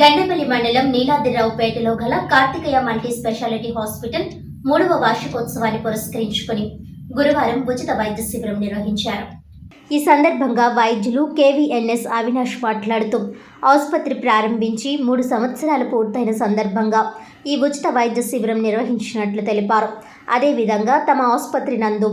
గండపల్లి మండలం నీలాద్రిరావుపేటలో గల Karthikeya multi speciality hospital మూడవ వార్షికోత్సవాన్ని పురస్కరించుకుని గురువారం ఉచిత వైద్య శిబిరం నిర్వహించారు. ఈ సందర్భంగా వైద్యులు కేవీఎన్ఎస్ అవినాష్ మాట్లాడుతూ ఆసుపత్రి ప్రారంభించి మూడు సంవత్సరాలు పూర్తయిన సందర్భంగా ఈ ఉచిత వైద్య శిబిరం నిర్వహించినట్లు తెలిపారు. అదేవిధంగా తమ ఆసుపత్రి నందు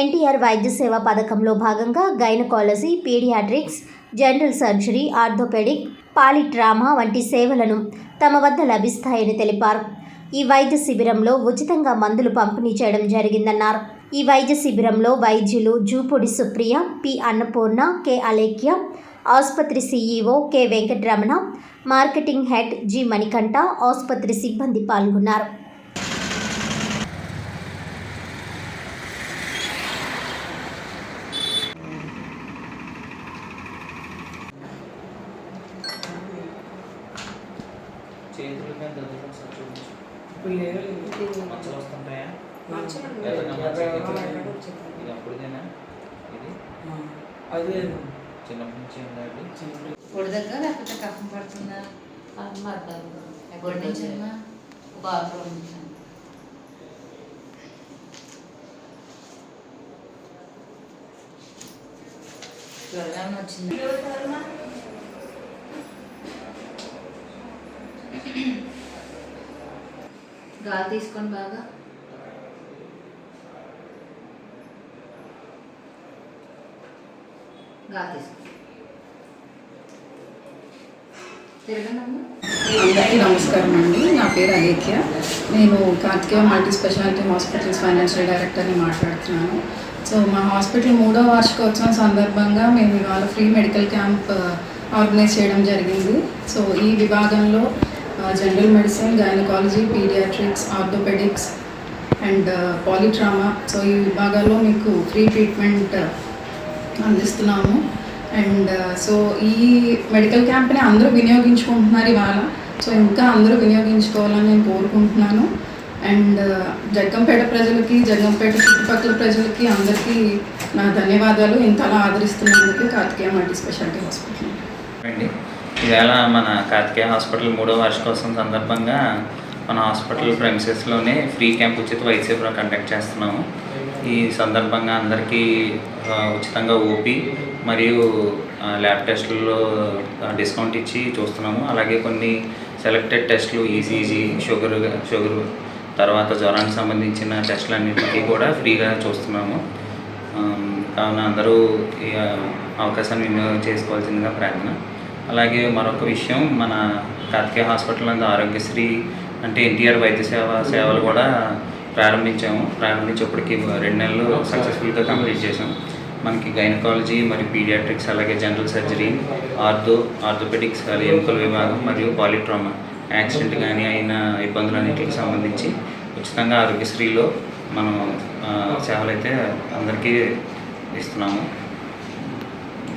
ఎన్టీఆర్ వైద్య సేవ పథకంలో భాగంగా gynaecology paediatrics general surgery orthopaedic polytrauma వంటి సేవలను తమ వద్ద లభిస్తాయని తెలిపారు. ఈ వైద్య శిబిరంలో ఉచితంగా మందులు పంపిణీ చేయడం జరిగిందన్నారు. ఈ వైద్య శిబిరంలో వైద్యులు జూపూడి సుప్రియ పి. అన్నపూర్ణ కె. అలేఖ్య ఆసుపత్రి CEO K. Venkataramana marketing head G. Manikanta ఆసుపత్రి సిబ్బంది పాల్గొన్నారు. ఇప్పుడు వస్తుంటాయా? అదే చిన్నప్పటి నుంచి పొడిదగ్గ లేకపోతే కఫం పడుతుందా? ఎప్పటి నుంచి బాత్రూమ్ జ్వరం వచ్చింది. గాలి తీసుకొని బాగా అందరికీ నమస్కారం అండి. నా పేరు అలేఖ్య. నేను Karthikeya multi speciality hospitals financial డైరెక్టర్ని మాట్లాడుతున్నాను. సో మా హాస్పిటల్ మూడో వార్షికోత్సవం సందర్భంగా మేము ఇవాళ ఫ్రీ మెడికల్ క్యాంప్ ఆర్గనైజ్ చేయడం జరిగింది. సో ఈ విభాగంలో general medicine gynaecology paediatrics orthopaedics and polytrauma. So ఈ విభాగాల్లో మీకు ఫ్రీ ట్రీట్మెంట్ అందిస్తున్నాము. అండ్ uh, సో ఈ మెడికల్ క్యాంప్ని అందరూ వినియోగించుకుంటున్నారు ఇవాళ. సో ఇంకా అందరూ వినియోగించుకోవాలని నేను కోరుకుంటున్నాను. అండ్ uh, జగ్గంపేట ప్రజలకి జగ్గంపేట చుట్టుపక్కల ప్రజలకి అందరికీ నా ధన్యవాదాలు. ఇంతలా ఆదరిస్తున్నందుకు కార్తికేయ మల్టీ స్పెషాలిటీ హాస్పిటల్. అండి ఇవాళ మన కార్తికేయ హాస్పిటల్ మూడో వార్షికోత్సవం సందర్భంగా మన హాస్పిటల్ ప్రెమిసెస్లోనే ఫ్రీ క్యాంప్ ఉచిత వైద్య సేవలు కండక్ట్ చేస్తున్నాము. ఈ సందర్భంగా అందరికీ ఉచితంగా ఓపీ మరియు ల్యాబ్ టెస్టుల్లో డిస్కౌంట్ ఇచ్చి చూస్తున్నాము. అలాగే కొన్ని సెలెక్టెడ్ టెస్టులు ఈసీజీ షుగర్ షుగర్ తర్వాత జ్వరానికి సంబంధించిన టెస్టులన్నిటికీ కూడా ఫ్రీగా చూస్తున్నాము. కావున అందరూ ఈ అవకాశాన్ని వినియోగం చేసుకోవాల్సిందిగా ప్రార్థన. అలాగే మరొక విషయం మన కార్తికేయ హాస్పిటల్ నందు ఆరోగ్యశ్రీ అంటే ఎన్టీఆర్ వైద్య సేవ సేవలు కూడా ప్రారంభించాము. ప్రారంభించేప్పటికి రెండు నెలలు సక్సెస్ఫుల్గా కంప్లీట్ చేసాం మనకి గైనకాలజీ మరియు పీడియాట్రిక్స్ అలాగే జనరల్ సర్జరీ ఆర్థో ఆర్థోపెడిక్స్ అలాగే ఎముకల విభాగం మరియు పాలిట్రామా యాక్సిడెంట్ కానీ అయిన ఇబ్బందులన్నింటికి సంబంధించి ఉచితంగా ఆరోగ్యశ్రీలో మనం ఆ, సేవలు అయితే అందరికీ ఇస్తున్నాము.